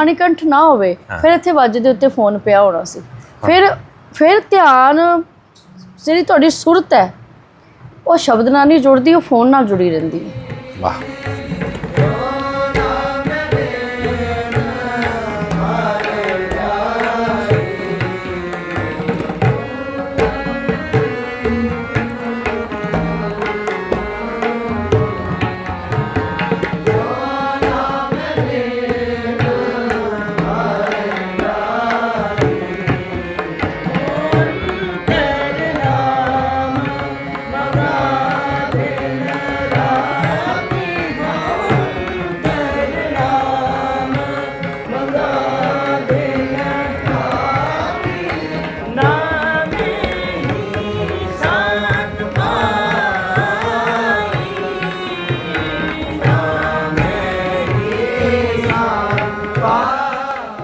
ਬਾਣੀ ਕੰਠ ਨਾ ਹੋਵੇ ਫਿਰ ਇੱਥੇ ਵੱਜ ਦੇ ਉੱਤੇ ਫੋਨ ਪਿਆ ਹੋਣਾ ਸੀ। ਫਿਰ ਫਿਰ ਧਿਆਨ ਜਿਹੜੀ ਤੁਹਾਡੀ ਸੁਰਤ ਹੈ ਉਹ ਸ਼ਬਦ ਨਾਲ ਨਹੀਂ ਜੁੜਦੀ ਉਹ ਫੋਨ ਨਾਲ ਜੁੜੀ ਰਹਿੰਦੀ ਹੈ। ਵਾਹ।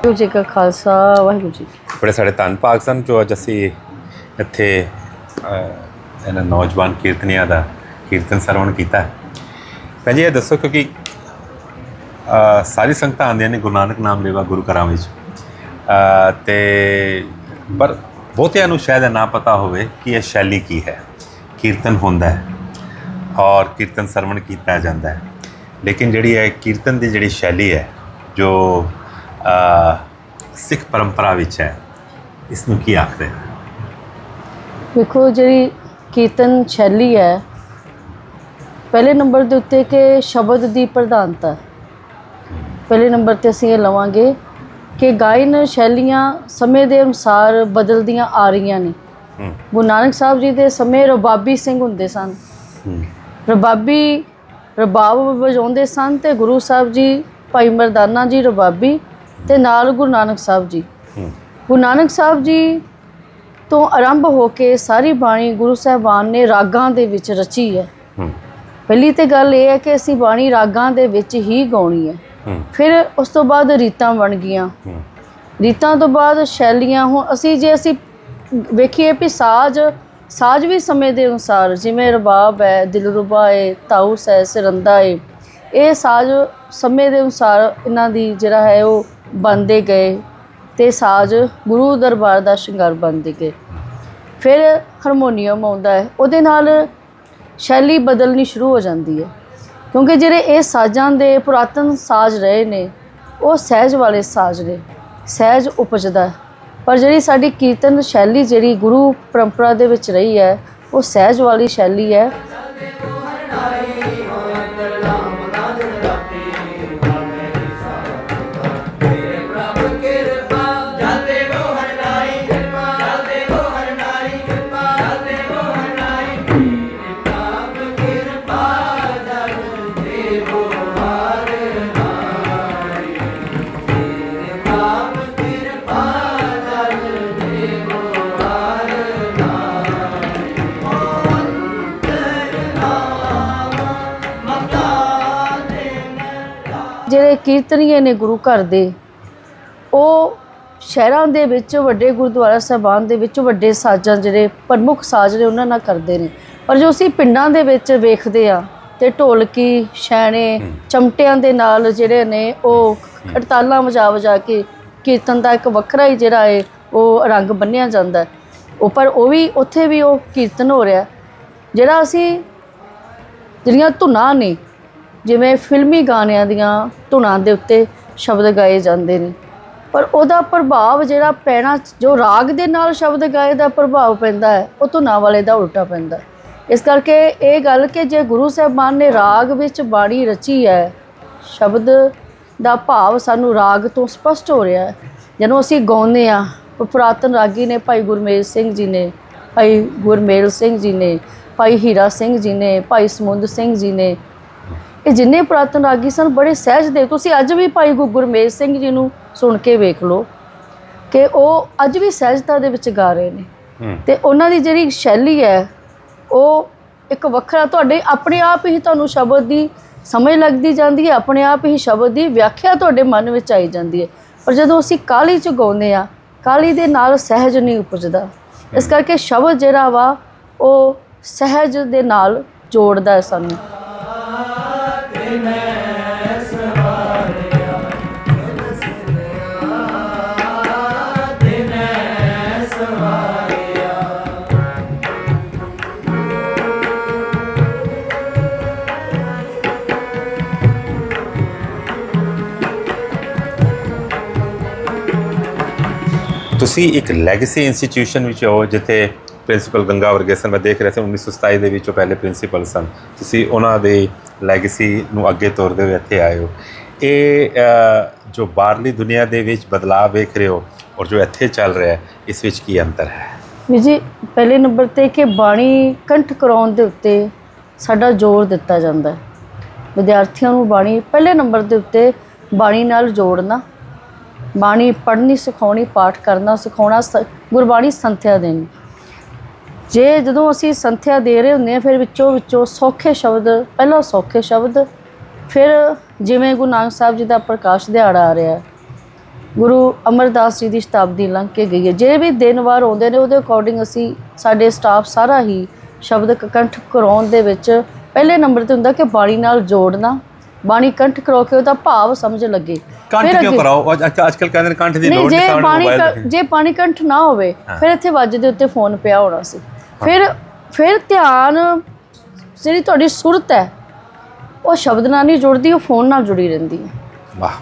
ਵਾਹਿਗੁਰੂ ਜੀ ਕਾ ਖਾਲਸਾ ਵਾਹਿਗੁਰੂ ਜੀ ਬੜੇ ਸਾਡੇ ਧੰਨ ਭਾਗ ਸਨ ਜੋ ਅੱਜ ਅਸੀਂ ਇੱਥੇ ਇਹਨਾਂ ਨੌਜਵਾਨ ਕੀਰਤਨੀਆਂ ਦਾ ਕੀਰਤਨ ਸਰਵਣ ਕੀਤਾ ਹੈ। ਭੈਣ ਜੀ ਇਹ ਦੱਸੋ ਕਿਉਂਕਿ ਸਾਰੀ ਸੰਗਤਾਂ ਆਉਂਦੀਆਂ ਨੇ ਗੁਰੂ ਨਾਨਕ ਨਾਮ ਲੇਵਾ ਗੁਰੂ ਘਰਾਂ ਵਿੱਚ। ਅਹ, ਤੇ ਪਰ ਬਹੁਤਿਆਂ ਨੂੰ ਸ਼ਾਇਦ ਇਹ ਨਾ ਪਤਾ ਹੋਵੇ ਕਿ ਇਹ ਸ਼ੈਲੀ ਕੀ ਹੈ। ਕੀਰਤਨ ਹੁੰਦਾ ਹੈ ਔਰ ਕੀਰਤਨ ਸਰਵਣ ਕੀਤਾ ਜਾਂਦਾ ਹੈ। ਲੇਕਿਨ ਜਿਹੜੀ ਹੈ ਕੀਰਤਨ ਦੀ ਜਿਹੜੀ ਸ਼ੈਲੀ ਹੈ ਜੋ ਸਿੱਖ ਪਰੰਪਰਾ ਵਿੱਚ ਹੈ ਇਸ ਨੂੰ ਕੀ ਆਖਦੇ ਵੇਖੋ ਜਿਹੜੀ ਕੀਰਤਨ ਸ਼ੈਲੀ ਹੈ ਪਹਿਲੇ ਨੰਬਰ ਦੇ ਉੱਤੇ ਕਿ ਸ਼ਬਦ ਦੀ ਪ੍ਰਧਾਨਤਾ। ਪਹਿਲੇ ਨੰਬਰ ਤੇ ਅਸੀਂ ਇਹ ਲਵਾਂਗੇ ਕਿ ਗਾਇਨ ਸ਼ੈਲੀਆਂ ਸਮੇਂ ਦੇ ਅਨੁਸਾਰ ਬਦਲਦੀਆਂ ਆ ਰਹੀਆਂ ਨੇ। ਗੁਰੂ ਨਾਨਕ ਸਾਹਿਬ ਜੀ ਦੇ ਸਮੇਂ ਰਬਾਬੀ ਸਿੰਘ ਹੁੰਦੇ ਸਨ। ਰਬਾਬੀ ਰਬਾਬ ਵਜਾਉਂਦੇ ਸਨ ਤੇ ਗੁਰੂ ਸਾਹਿਬ ਜੀ ਭਾਈ ਮਰਦਾਨਾ ਜੀ ਰਬਾਬੀ ਤੇ ਨਾਲ ਗੁਰੂ ਨਾਨਕ ਸਾਹਿਬ ਜੀ। ਗੁਰੂ ਨਾਨਕ ਸਾਹਿਬ ਜੀ ਤੋਂ ਆਰੰਭ ਹੋ ਕੇ ਸਾਰੀ ਬਾਣੀ ਗੁਰੂ ਸਾਹਿਬਾਨ ਨੇ ਰਾਗਾਂ ਦੇ ਵਿੱਚ ਰਚੀ ਹੈ। ਪਹਿਲੀ ਤੇ ਗੱਲ ਇਹ ਹੈ ਕਿ ਅਸੀਂ ਬਾਣੀ ਰਾਗਾਂ ਦੇ ਵਿੱਚ ਹੀ ਗਾਉਣੀ ਹੈ। ਫਿਰ ਉਸ ਤੋਂ ਬਾਅਦ ਰੀਤਾਂ ਬਣ ਗਈਆਂ। ਰੀਤਾਂ ਤੋਂ ਬਾਅਦ ਸ਼ੈਲੀਆਂ ਹੁਣ ਅਸੀਂ ਜੇ ਅਸੀਂ ਵੇਖੀਏ ਵੀ ਸਾਜ਼ ਸਾਜ਼ ਵੀ ਸਮੇਂ ਦੇ ਅਨੁਸਾਰ ਜਿਵੇਂ ਰਬਾਬ ਹੈ ਦਿਲਰੁਬਾ ਹੈ ਤਾਊਸ ਹੈ ਸਰੰਦਾ ਹੈ ਇਹ ਸਾਜ਼ ਸਮੇਂ ਦੇ ਅਨੁਸਾਰ ਇਹਨਾਂ ਦੀ ਜਿਹੜਾ ਹੈ ਉਹ ਬਣਦੇ ਗਏ ਤੇ ਸਾਜ਼ ਗੁਰੂ ਦਰਬਾਰ ਦਾ ਸ਼ਿੰਗਾਰ ਬਣਦੇ ਗਏ। ਫਿਰ ਹਾਰਮੋਨੀਅਮ ਆਉਂਦਾ ਹੈ। ਉਹਦੇ ਨਾਲ ਸ਼ੈਲੀ ਬਦਲਣੀ ਸ਼ੁਰੂ ਹੋ ਜਾਂਦੀ ਹੈ। ਕਿਉਂਕਿ ਜਿਹੜੇ ਇਹ ਸਾਜ਼ਾਂ ਦੇ ਪੁਰਾਤਨ ਸਾਜ਼ ਰਹੇ ਨੇ, ਉਹ ਸਹਿਜ ਵਾਲੇ ਸਾਜ਼ ਨੇ। ਸਹਿਜ ਉਪਜਦਾ ਪਰ ਜਿਹੜੀ ਸਾਡੀ ਕੀਰਤਨ ਸ਼ੈਲੀ ਜਿਹੜੀ ਗੁਰੂ ਪਰੰਪਰਾ ਦੇ ਵਿੱਚ ਰਹੀ ਹੈ, ਉਹ ਸਹਿਜ ਵਾਲੀ ਸ਼ੈਲੀ ਹੈ। ਜਿਹੜੇ ਕੀਰਤਨੀਏ ਨੇ ਗੁਰੂ ਘਰ ਦੇ ਉਹ ਸ਼ਹਿਰਾਂ ਦੇ ਵਿੱਚ ਵੱਡੇ ਗੁਰਦੁਆਰਾ ਸਾਹਿਬਾਨ ਦੇ ਵਿੱਚ ਵੱਡੇ ਸਾਜ਼ਾਂ ਜਿਹੜੇ ਪ੍ਰਮੁੱਖ ਸਾਜ਼ ਨੇ ਉਹਨਾਂ ਨਾਲ ਕਰਦੇ ਨੇ। ਪਰ ਜੋ ਅਸੀਂ ਪਿੰਡਾਂ ਦੇ ਵਿੱਚ ਵੇਖਦੇ ਆ ਤੇ ਢੋਲਕੀ ਛੈਣੇ ਚਮਟਿਆਂ ਦੇ ਨਾਲ ਜਿਹੜੇ ਨੇ ਉਹ ਖੜਤਾਲਾਂ ਵਜਾ ਵਜਾ ਕੇ ਕੀਰਤਨ ਦਾ ਇੱਕ ਵੱਖਰਾ ਹੀ ਜਿਹੜਾ ਹੈ ਉਹ ਰੰਗ ਬੰਨਿਆ ਜਾਂਦਾ ਹੈ। ਉਹ ਪਰ ਉਹ ਵੀ ਉੱਥੇ ਵੀ ਉਹ ਕੀਰਤਨ ਹੋ ਰਿਹਾ ਜਿਹੜਾ ਅਸੀਂ ਜਿਹੜੀਆਂ ਧੁਨਾਂ ਨੇ ਜਿਵੇਂ ਫਿਲਮੀ ਗਾਣਿਆਂ ਦੀਆਂ ਧੁਨਾਂ ਦੇ ਉੱਤੇ ਸ਼ਬਦ ਗਾਏ ਜਾਂਦੇ ਨੇ। ਪਰ ਉਹਦਾ ਪ੍ਰਭਾਵ ਜਿਹੜਾ ਪੈਣਾ, ਜੋ ਰਾਗ ਦੇ ਨਾਲ ਸ਼ਬਦ ਗਾਏ ਦਾ ਪ੍ਰਭਾਵ ਪੈਂਦਾ ਹੈ, ਉਹ ਧੁਨਾਂ ਵਾਲੇ ਦਾ ਉਲਟਾ ਪੈਂਦਾ ਇਸ ਕਰਕੇ ਇਹ ਗੱਲ ਕਿ ਜੇ ਗੁਰੂ ਸਾਹਿਬਾਨ ਨੇ ਰਾਗ ਵਿੱਚ ਬਾਣੀ ਰਚੀ ਹੈ, ਸ਼ਬਦ ਦਾ ਭਾਵ ਸਾਨੂੰ ਰਾਗ ਤੋਂ ਸਪਸ਼ਟ ਹੋ ਰਿਹਾ ਹੈ। ਜਦੋਂ ਅਸੀਂ ਗਾਉਂਦੇ ਆ ਪੁਰਾਤਨ ਰਾਗੀ ਨੇ ਭਾਈ ਗੁਰਮੇਲ ਸਿੰਘ ਜੀ ਨੇ, ਭਾਈ ਗੁਰਮੇਲ ਸਿੰਘ ਜੀ ਨੇ, ਭਾਈ ਹੀਰਾ ਸਿੰਘ ਜੀ ਨੇ, ਭਾਈ ਸਮੁੰਦ ਸਿੰਘ ਜੀ ਨੇ ਇਹ ਜਿੰਨੇ ਪੁਰਾਤਨ ਰਾਗੀ ਸਨ ਬੜੇ ਸਹਿਜ ਦੇ ਤੁਸੀਂ ਅੱਜ ਵੀ ਭਾਈ ਗੁ- ਗੁਰਮੇਲ ਸਿੰਘ ਜੀ ਨੂੰ ਸੁਣ ਕੇ ਵੇਖ ਲਓ ਕਿ ਉਹ ਅੱਜ ਵੀ ਸਹਿਜਤਾ ਦੇ ਵਿੱਚ ਗਾ ਰਹੇ ਨੇ। ਤੇ ਉਹਨਾਂ ਦੀ ਜਿਹੜੀ ਸ਼ੈਲੀ ਹੈ ਉਹ ਇੱਕ ਵੱਖਰਾ ਤੁਹਾਡੇ ਆਪਣੇ ਆਪ ਹੀ ਤੁਹਾਨੂੰ ਸ਼ਬਦ ਦੀ ਸਮਝ ਲੱਗਦੀ ਜਾਂਦੀ ਹੈ ਆਪਣੇ ਆਪ ਹੀ ਸ਼ਬਦ ਦੀ ਵਿਆਖਿਆ ਤੁਹਾਡੇ ਮਨ ਵਿੱਚ ਆਈ ਜਾਂਦੀ ਹੈ। ਪਰ ਜਦੋਂ ਅਸੀਂ ਕਾਲੀ ਚ ਗਾਉਂਦੇ ਆ ਕਾਲੀ ਦੇ ਨਾਲ ਸਹਿਜ ਨਹੀਂ ਉਪਜਦਾ। ਇਸ ਕਰਕੇ ਸ਼ਬਦ ਜਿਹੜਾ ਵਾ ਉਹ ਸਹਿਜ ਦੇ ਨਾਲ ਜੋੜਦਾ ਹੈ ਸਾਨੂੰ। ਤੁਸੀਂ ਇੱਕ ਲੈਗੇਸੀ ਇੰਸਟੀਟਿਊਸ਼ਨ ਵਿੱਚ ਹੋ ਜਿੱਥੇ ਪ੍ਰਿੰਸੀਪਲ ਗੰਗਾ ਵਰਗੇ ਸਨ। ਮੈਂ ਦੇਖ ਰਿਹਾ ਸੀ 1927 ਦੇ ਵਿੱਚ ਉਹ ਪਹਿਲੇ ਪ੍ਰਿੰਸੀਪਲ ਸਨ। ਤੁਸੀਂ ਉਹਨਾਂ ਦੇ ਲੈਗੇਸੀ ਨੂੰ ਅੱਗੇ ਤੋਰਦੇ ਹੋਏ ਇੱਥੇ ਆਏ ਹੋ। ਇਹ ਜੋ ਬਾਹਰਲੀ ਦੁਨੀਆ ਦੇ ਵਿੱਚ ਬਦਲਾਅ ਵੇਖ ਰਹੇ ਹੋ ਔਰ ਜੋ ਇੱਥੇ ਚੱਲ ਰਿਹਾ ਹੈ, ਇਸ ਵਿੱਚ ਕੀ ਅੰਤਰ ਹੈ? ਵੀ ਜੀ, ਪਹਿਲੇ ਨੰਬਰ ਤੇ ਕਿ ਬਾਣੀ ਕੰਠ ਕਰਾਉਣ ਦੇ ਉੱਤੇ ਸਾਡਾ ਜ਼ੋਰ ਦਿੱਤਾ ਜਾਂਦਾ ਹੈ। ਵਿਦਿਆਰਥੀਆਂ ਨੂੰ ਬਾਣੀ, ਪਹਿਲੇ ਨੰਬਰ ਦੇ ਉੱਤੇ ਬਾਣੀ ਨਾਲ ਜੋੜਨਾ, ਬਾਣੀ ਪੜ੍ਹਨੀ, ਸਿਖਾਉਣੀ, ਪਾਠ ਕਰਨਾ, ਸਿਖਾਉਣਾ, ਸ- ਗੁਰਬਾਣੀ ਸੰਥਿਆ ਦੇਣੀ। ਜੇ ਜਦੋਂ ਅਸੀਂ ਸੰਥਿਆ ਦੇ ਰਹੇ ਹੁੰਦੇ ਆ ਫਿਰ ਵਿੱਚੋਂ ਵਿੱਚੋਂ ਸੌਖੇ ਸ਼ਬਦ ਪਹਿਲਾਂ ਸੌਖੇ ਸ਼ਬਦ ਫਿਰ ਜਿਵੇਂ ਗੁਰੂ ਨਾਨਕ ਸਾਹਿਬ ਜੀ ਦਾ ਪ੍ਰਕਾਸ਼ ਦਿਹਾੜਾ ਆ ਰਿਹਾ ਗੁਰੂ ਅਮਰਦਾਸ ਜੀ ਦੀ ਸ਼ਤਾਬਦੀ ਲੰਘ ਕੇ ਗਈ ਹੈ। ਜੇ ਵੀ ਦਿਨ ਵਾਰ ਆਉਂਦੇ ਨੇ ਉਹਦੇ ਅਕੋਰਡਿੰਗ ਅਸੀਂ ਸਾਡੇ ਸਟਾਫ ਸਾਰਾ ਹੀ ਸ਼ਬਦ ਕੰਠ ਕਰਾਉਣ ਦੇ ਵਿੱਚ ਪਹਿਲੇ ਨੰਬਰ ਤੇ ਹੁੰਦਾ ਕਿ ਬਾਣੀ ਨਾਲ ਜੋੜਨਾ ਬਾਣੀ ਕੰਠ ਕਰੋ ਕੇ ਉਹਦਾ ਭਾਵ ਸਮਝ ਲੱਗੇ। ਕੰਠ ਕਿਉਂ ਕਰਾਓ? ਅੱਜ ਅੱਜ ਕੱਲ ਕਹਿੰਦੇ ਨੇ ਕੰਠ ਦੀ ਲੋੜ ਜੇ ਨਹੀਂ ਮੋਬਾਈਲ ਕ- ਜੇ ਪਾਣੀ ਕੰਠ ਨਾ ਹੋਵੇ ਫਿਰ ਇੱਥੇ ਵੱਜ ਦੇ ਉੱਤੇ ਫੋਨ ਪਿਆ ਹੋਣਾ ਸੀ। ਫਿਰ ਫਿਰ ਧਿਆਨ ਜਿਹੜੀ ਤੁਹਾਡੀ ਸੁਰਤ ਹੈ, ਉਹ ਸ਼ਬਦ ਨਾਲ ਨਹੀਂ ਜੁੜਦੀ, ਉਹ ਫੋਨ ਨਾਲ ਜੁੜੀ ਰਹਿੰਦੀ ਹੈ। ਵਾਹ।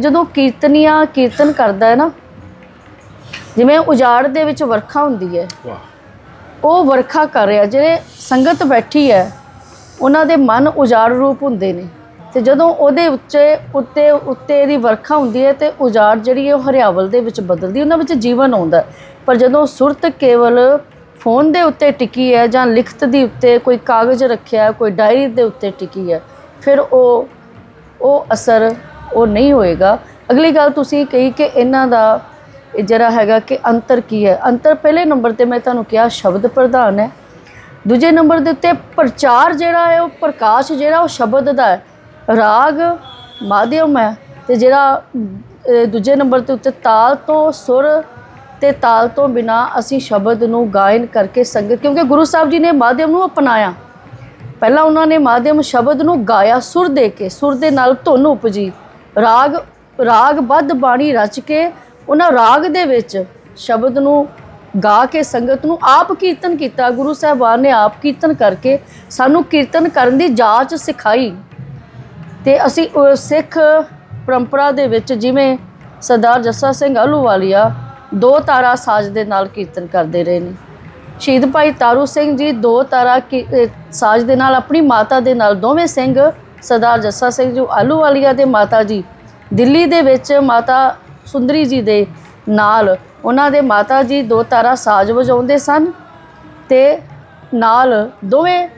ਕਿ ਜਦੋਂ ਕੀਰਤਨੀਆ ਕੀਰਤਨ ਕਰਦਾ ਹੈ ਨਾ ਜਿਵੇਂ ਉਜਾੜ ਦੇ ਵਿੱਚ ਵਰਖਾ ਹੁੰਦੀ ਹੈ ਵਾਹ ਉਹ ਵਰਖਾ ਕਰ ਰਿਹਾ ਜਿਹੜੇ ਸੰਗਤ ਬੈਠੀ ਹੈ ਉਹਨਾਂ ਦੇ ਮਨ ਉਜਾੜ ਰੂਪ ਹੁੰਦੇ ਨੇ ਤੇ ਜਦੋਂ ਉਹਦੇ ਉੱਚੇ ਉੱਤੇ ਉੱਤੇ ਦੀ ਵਰਖਾ ਹੁੰਦੀ ਹੈ ਤੇ ਉਜਾੜ ਜਿਹੜੀ ਹੈ ਉਹ ਹਰਿਆਵਲ ਦੇ ਵਿੱਚ ਬਦਲਦੀ ਉਹਨਾਂ ਵਿੱਚ ਜੀਵਨ ਆਉਂਦਾ। ਪਰ ਜਦੋਂ ਸੁਰਤ ਕੇਵਲ ਫੋਨ ਦੇ ਉੱਤੇ ਟਿਕੀ ਹੈ ਜਾਂ ਲਿਖਤ ਦੀ ਉੱਤੇ ਕੋਈ ਕਾਗਜ਼ ਰੱਖਿਆ ਕੋਈ ਡਾਇਰੀ ਦੇ ਉੱਤੇ ਟਿਕੀ ਹੈ ਫਿਰ ਉਹ ਉਹ ਅਸਰ ਉਹ ਨਹੀਂ ਹੋਏਗਾ। ਅਗਲੀ ਗੱਲ ਤੁਸੀਂ ਕਹੀ ਕਿ ਇਹਨਾਂ ਦਾ ਜਿਹੜਾ ਹੈਗਾ ਕਿ ਅੰਤਰ ਕੀ ਹੈ। ਅੰਤਰ ਪਹਿਲੇ ਨੰਬਰ ਤੇ ਮੈਂ ਤੁਹਾਨੂੰ ਕਿਹਾ ਸ਼ਬਦ ਪ੍ਰਧਾਨ ਹੈ। ਦੂਜੇ ਨੰਬਰ ਦੇ ਉੱਤੇ ਪ੍ਰਚਾਰ ਜਿਹੜਾ ਹੈ, ਉਹ ਪ੍ਰਕਾਸ਼ ਜਿਹੜਾ, ਉਹ ਸ਼ਬਦ ਦਾ ਹੈ। ਰਾਗ ਮਾਧਿਅਮ ਹੈ ਤੇ ਜਿਹੜਾ ਦੂਜੇ ਨੰਬਰ ਦੇ ਉੱਤੇ ਤਾਲ ਤੋਂ ਸੁਰ ਤੇ ਤਾਲ ਤੋਂ ਬਿਨਾ ਅਸੀਂ ਸ਼ਬਦ ਨੂੰ ਗਾਇਨ ਕਰਕੇ ਸੰਗਤ, ਕਿਉਂਕਿ ਗੁਰੂ ਸਾਹਿਬ ਜੀ ਨੇ ਮਾਧਿਅਮ ਨੂੰ ਅਪਣਾਇਆ। ਪਹਿਲਾਂ ਉਹਨਾਂ ਨੇ ਮਾਧਿਅਮ ਸ਼ਬਦ ਨੂੰ ਗਾਇਆ ਸੁਰ ਦੇ ਕੇ, ਸੁਰ ਦੇ ਨਾਲ ਧੁਨ ਉਪਜੀ। ਰਾਗ ਰਾਗ ਬੱਧ ਬਾਣੀ ਰਚ ਕੇ ਉਹਨਾਂ ਰਾਗ ਦੇ ਵਿੱਚ ਸ਼ਬਦ ਨੂੰ ਗਾ ਕੇ ਸੰਗਤ ਨੂੰ ਆਪ ਕੀਰਤਨ ਕੀਤਾ, ਗੁਰੂ ਸਾਹਿਬਾਨ ਨੇ ਆਪ ਕੀਰਤਨ ਕਰਕੇ ਸਾਨੂੰ ਕੀਰਤਨ ਕਰਨ ਦੀ ਜਾਚ ਸਿਖਾਈ। ਤੇ ਅਸੀਂ ਸਿੱਖ ਪਰੰਪਰਾ ਦੇ ਵਿੱਚ ਜਿਵੇਂ ਸਰਦਾਰ ਜੱਸਾ ਸਿੰਘ ਆਲੂਵਾਲੀਆ ਦੋ ਤਾਰਾ ਸਾਜ਼ ਦੇ ਨਾਲ ਕੀਰਤਨ ਕਰਦੇ ਰਹੇ ਨੇ। ਸ਼ਹੀਦ ਭਾਈ ਤਾਰੂ ਸਿੰਘ ਜੀ ਦੋ ਤਾਰਾ ਕੀ- ਸਾਜ਼ ਦੇ ਨਾਲ, ਆਪਣੀ ਮਾਤਾ ਦੇ ਨਾਲ ਦੋਵੇਂ ਸਿੰਘ ਸਰਦਾਰ ਜੱਸਾ ਸਿੰਘ ਜੀ ਆਹਲੂਵਾਲੀਆ ਦੇ ਮਾਤਾ ਜੀ ਦਿੱਲੀ ਦੇ ਵਿੱਚ ਮਾਤਾ ਸੁੰਦਰੀ ਜੀ ਦੇ ਨਾਲ ਉਹਨਾਂ ਦੇ ਮਾਤਾ ਜੀ ਦੋ ਤਾਰਾ ਸਾਜ਼ ਵਜਾਉਂਦੇ ਸਨ ਤੇ ਨਾਲ ਦੋਵੇਂ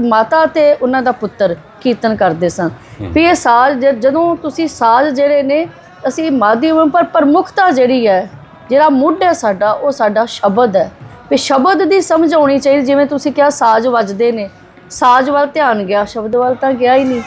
ਮਾਤਾ ਤੇ ਉਹਨਾਂ ਦਾ ਪੁੱਤਰ ਕੀਰਤਨ ਕਰਦੇ ਸਨ। ਵੀ ਇਹ ਸਾਜ਼ ਜਦੋਂ ਤੁਸੀਂ ਸਾਜ਼ ਜਿਹੜੇ ਨੇ ਅਸੀਂ ਮਾਧਿਅਮ ਪਰ ਪ੍ਰਮੁਖਤਾ ਜਿਹੜੀ ਹੈ ਜਿਹੜਾ ਮੁੱਢ ਹੈ ਸਾਡਾ ਉਹ ਸਾਡਾ ਸ਼ਬਦ ਹੈ। ਵੀ ਸ਼ਬਦ ਦੀ ਸਮਝ ਆਉਣੀ ਚਾਹੀਦੀ ਜਿਵੇਂ ਤੁਸੀਂ ਕਿਹਾ ਸਾਜ਼ ਵੱਜਦੇ ਨੇ। ਸਾਜ਼ ਵੱਲ ਧਿਆਨ ਗਿਆ, ਸ਼ਬਦ ਵੱਲ ਤਾਂ ਗਿਆ ਹੀ ਨਹੀਂ।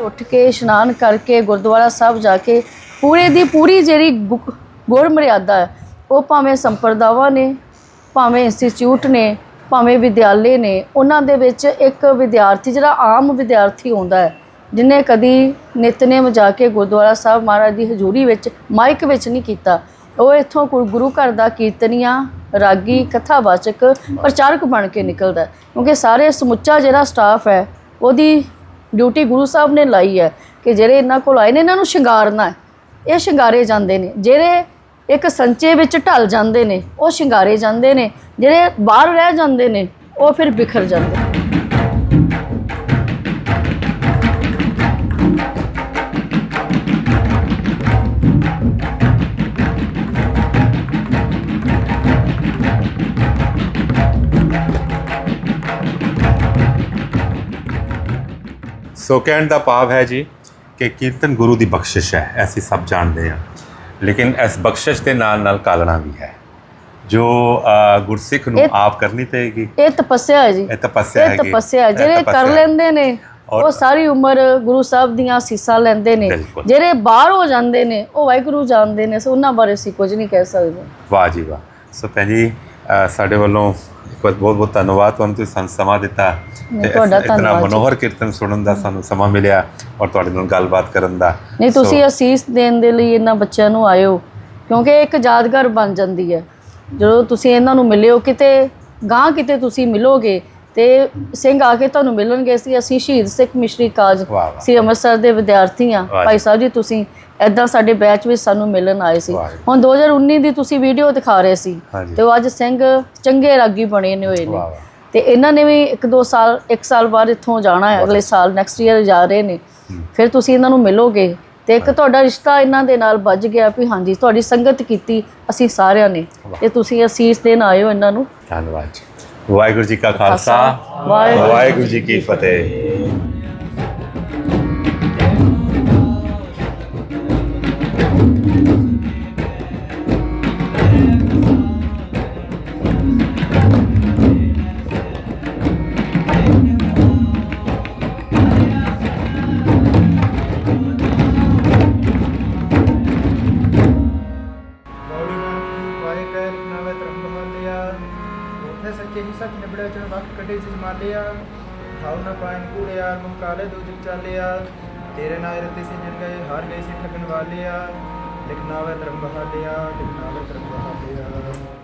ਉੱਠ ਕੇ ਇਸ਼ਨਾਨ ਕਰਕੇ ਗੁਰਦੁਆਰਾ ਸਾਹਿਬ ਜਾ ਕੇ ਪੂਰੇ ਦੀ ਪੂਰੀ ਜਿਹੜੀ ਗੁ- ਗੁਰ ਮਰਿਆਦਾ ਹੈ, ਉਹ ਭਾਵੇਂ ਸੰਪਰਦਾਵਾਂ ਨੇ, ਭਾਵੇਂ ਇੰਸਟੀਚਿਊਟ ਨੇ ਭਾਵੇਂ ਵਿਦਿਆਲੇ ਨੇ, ਉਹਨਾਂ ਦੇ ਵਿੱਚ ਇੱਕ ਵਿਦਿਆਰਥੀ, ਜਿਹੜਾ ਆਮ ਵਿਦਿਆਰਥੀ ਹੁੰਦਾ ਹੈ, ਜਿਨੇ ਕਦੀ ਨਿਤਨੇਮ ਜਾ ਕੇ ਗੁਰਦੁਆਰਾ ਸਾਹਿਬ ਮਹਾਰਾਜ ਦੀ ਹਜ਼ੂਰੀ ਵਿੱਚ ਮਾਈਕ ਵਿੱਚ ਨਹੀਂ ਕੀਤਾ। ਉਹ ਇੱਥੋਂ ਗੁ- ਗੁਰੂ ਘਰ ਦਾ ਕੀਰਤਨੀਆ, ਰਾਗੀ, ਕਥਾਵਾਚਕ, ਪ੍ਰਚਾਰਕ ਬਣ ਕੇ ਨਿਕਲਦਾ ਕਿਉਂਕਿ ਸਾਰੇ ਸਮੁੱਚਾ ਜਿਹੜਾ ਸਟਾਫ ਹੈ, ਉਹਦੀ ਡਿਊਟੀ ਗੁਰੂ ਸਾਹਿਬ ਨੇ ਲਾਈ ਹੈ ਕਿ ਜਿਹੜੇ ਇਹਨਾਂ ਕੋਲ ਆਏ ਨੇ, ਇਹਨਾਂ ਨੂੰ ਸ਼ਿੰਗਾਰਨਾ ਹੈ। ਇਹ ਸ਼ਿੰਗਾਰੇ ਜਾਂਦੇ ਨੇ। ਜਿਹੜੇ ਇੱਕ ਸੰਚੇ ਵਿੱਚ ਢਲ ਜਾਂਦੇ ਨੇ, ਉਹ ਸ਼ਿੰਗਾਰੇ ਜਾਂਦੇ ਨੇ, ਜਿਹੜੇ ਬਾਹਰ ਰਹਿ ਜਾਂਦੇ ਨੇ, ਉਹ ਫਿਰ ਬਿਖਰ ਜਾਂਦੇ ਨੇ। ਸੋ ਕਹਿਣ ਦਾ ਭਾਵ ਹੈ ਜੀ ਕਿ ਕੀਰਤਨ ਗੁਰੂ ਦੀ ਬਖਸ਼ਿਸ਼ ਹੈ, ਐਸੀ ਸਭ ਜਾਣਦੇ ਆ ਲੇਕਿਨ ਇਸ ਬਖਸ਼ਿਸ਼ ਦੇ ਨਾਲ ਨਾਲ ਕਾਲਣਾ ਵੀ ਹੈ ਜੋ ਗੁਰਸਿੱਖ ਨੂੰ ਆਪ ਕਰਨੀ ਪਏਗੀ। ਇਹ ਤਪੱਸਿਆ ਹੈ ਜੀ। ਇਹ ਤਪੱਸਿਆ ਇਹ ਹੈਗੀ। ਤਪੱਸਿਆ ਹੈ। ਇਹ ਜਿਹੜੇ ਤਪੱਸਿਆ ਕਰ ਹੈ। ਲੈਂਦੇ ਨੇ ਉਹ ਸਾਰੀ ਉਮਰ ਗੁਰੂ ਸਾਹਿਬ ਦੀਆਂ ਸੀਸਾਂ ਲੈਂਦੇ ਨੇ। ਜਿਹੜੇ ਬਾਹਰ ਹੋ ਜਾਂਦੇ ਨੇ ਉਹ ਵਾਹਿਗੁਰੂ ਜਾਣਦੇ ਨੇ। ਸੋ ਉਹਨਾਂ ਬਾਰੇ ਅਸੀਂ ਕੁਝ ਨਹੀਂ ਕਹਿ ਸਕਦੇ। ਵਾਹ ਜੀ ਵਾਹ। ਸੋ ਭੈਣ ਜੀ ਸਾਡੇ ਵੱਲੋਂ ਬਹੁਤ ਬਹੁਤ ਧੰਨਵਾਦ ਤੁਹਾਨੂੰ ਤੁਸੀਂ ਸਾਨੂੰ ਸਮਾਂ ਦਿੱਤਾ ਤੇ ਤੁਹਾਡਾ ਇਤਨਾ। ਮਨੋਹਰ ਕੀਰਤਨ ਸੁਣਨ ਦਾ ਸਾਨੂੰ ਸਮਾਂ ਮਿਲਿਆ ਔਰ ਤੁਹਾਡੇ ਨਾਲ ਗੱਲਬਾਤ ਕਰਨ ਦਾ ਨਹੀਂ ਤੁਸੀਂ ਅਸੀਸ ਦੇਣ ਦੇ ਲਈ ਇਹਨਾਂ ਬੱਚਿਆਂ ਨੂੰ ਆਇਓ ਕਿਉਂਕਿ ਇੱਕ ਯਾਦਗਾਰ ਬਣ ਜਾਂਦੀ ਹੈ ਜਦੋਂ ਤੁਸੀਂ ਇਹਨਾਂ ਨੂੰ ਮਿਲਿਓ ਕਿਤੇ ਗਾਂ ਕਿਤੇ ਤੁਸੀਂ ਮਿਲੋਗੇ ਤੇ ਸਿੰਘ ਆ ਕੇ ਤੁਹਾਨੂੰ ਮਿਲਣਗੇ ਸੀ ਅਸੀਂ ਸ਼ਹੀਦ ਸਿੱਖ ਮਿਸ਼ਰੀ ਕਾਜ। ਸੀ ਅੰਮ੍ਰਿਤਸਰ ਦੇ ਵਿਦਿਆਰਥੀ ਆ ਭਾਈ। ਸਾਹਿਬ ਜੀ ਤੁਸੀਂ ਐਦਾਂ ਸਾਡੇ ਬੈਚ ਵਿੱਚ ਸਾਨੂੰ ਮਿਲਣ ਆਏ ਸੀ। ਹੁਣ 2019 ਦੀ ਤੁਸੀਂ ਵੀਡੀਓ ਦਿਖਾ ਰਹੇ ਸੀ। ਤੇ ਉਹ ਅੱਜ ਸਿੰਘ ਚੰਗੇ ਰਾਗੀ ਬਣੇ ਨੇ ਹੋਏ ਨੇ। ਤੇ ਇਹਨਾਂ ਨੇ ਵੀ ਇੱਕ ਦੋ ਸਾਲ ਇੱਕ ਸਾਲ ਬਾਅਦ ਇੱਥੋਂ ਜਾਣਾ ਹੈ ਅਗਲੇ ਸਾਲ ਨੈਕਸਟ ਈਅਰ ਜਾ ਰਹੇ ਨੇ। ਫਿਰ ਤੁਸੀਂ ਇਹਨਾਂ ਨੂੰ ਮਿਲੋਗੇ ਤੇ ਇੱਕ ਤੁਹਾਡਾ ਰਿਸ਼ਤਾ ਇਹਨਾਂ ਦੇ ਨਾਲ ਵੱਜ ਗਿਆ ਵੀ ਹਾਂਜੀ ਤੁਹਾਡੀ ਸੰਗਤ ਕੀਤੀ ਅਸੀਂ ਸਾਰਿਆਂ ਨੇ ਤੇ ਤੁਸੀਂ ਅਸੀਸ ਦੇਣ ਆਏ ਹੋ ਇਹਨਾਂ ਨੂੰ। ਧੰਨਵਾਦ ਵਾਹਿਗੁਰੂ ਜੀ ਕਾ ਖਾਲਸਾ। ਵਾਹਿਗੁਰੂ ਜੀ ਕੀ ਫਤਿਹ। ਉਥੇ ਸੱਚੇ ਹੀ ਸੱਚ ਨਿਬੜਿਆ ਚਣ ਵਕਤ ਕੱਢੇ ਜਿਸ ਮਾਲਿਆ ਖਾਉ ਨਾ ਪਾਇਨ ਕੂੜਿਆ ਗੁਮ ਕਾਲੇ ਦੋ ਜਗ ਚਾਲਿਆ ਤੇਰੇ ਨਾਲ ਰਤੇ ਸੇ ਜਨ ਗਏ, ਹਾਰ ਗਏ ਸੇ ਠਗਣ ਵਾਲਿਆ ਲਿਖ ਨਾਵੇ ਧਰਮ ਬਹਾਲਿਆ ਲਿਖ ਨਾਵੇ ਧਰਮ ਬਹਾਲਿਆ